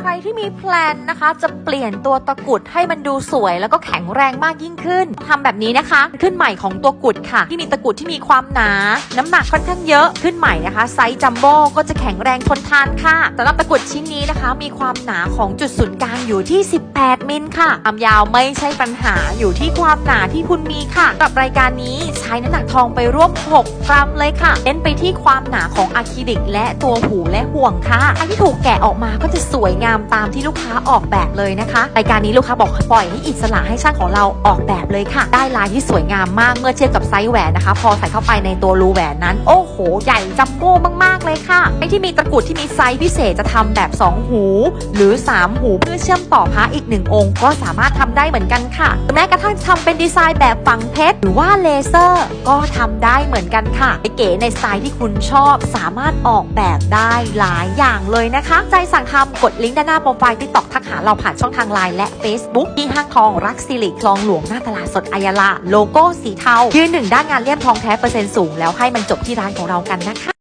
ใครที่มีแพลนนะคะ จะเปลี่ยนตัวตะกุดให้มันดูสวย แล้วก็แข็งแรงมากยิ่งขึ้นทำแบบนี้นะคะ ขึ้นใหม่ของตัวกุดค่ะ ที่มีตะกุดที่มีความหนา น้ำหนักค่อนข้างเยอะขึ้นใหม่นะคะไซส์จัมโบ้ก็จะแข็งแรงทนทานค่ะสำหรับตะกุดชิ้นนี้นะคะ มีความหนาของจุดศูนย์กลางอยู่ที่ 18 มิลค่ะความยาวไม่ใช่ปัญหาอยู่ที่ความหนาที่คุณมีค่ะกับรายการนี้ใช้น้ำหนักทองไปร่วม 6 กรัมเลยค่ะเน้นไปที่ความหนาของอะคริลิก และตัวหูและห่วงค่ะอันที่ถูกแกะออกมาก็จะสวยงามตามที่ลูกค้าออกแบบเลยนะคะรายการนี้ลูกค้าบอกปล่อยให้อิสระให้ช่างของเราออกแบบเลยค่ะ ได้ลายที่สวยงามมากเมื่อเทียบกับไซส์แหวนนะคะ พอใส่เข้าไปในตัวรูแหวนนั้น โอ้โห ใหญ่จัมโบ้มากๆเลยค่ะไอที่มีตะกรุดที่มีไซส์พิเศษจะทำแบบ 2 หู หรือ 3 หูเพื่อเชื่อมต่อพระอีกหนึ่งองค์ ก็สามารถทำได้เหมือนกันค่ะแม้กระทั่งทำเป็นดีไซน์แบบฝังเพชรหรือว่าเลเซอร์ ก็ทำได้เหมือนกันค่ะไปเก๋ในสไตล์ที่คุณชอบ สามารถออกแบบได้หลายอย่างเลยนะคะ ใจสั่งทำกดลิงก์และหน้าโปรไฟล์ที่ตอกทักหาเราผ่านช่องทางไลน์และ Facebook ที่ห้างทองรักสิริคลองหลวงหน้าตลาดสดอายาลา โลโก้สีเทายืนหนึ่งด้านงานเลี่ยมทองแท้เปอร์เซ็นต์สูงแล้วให้มันจบที่ร้านของเรากันนะคะ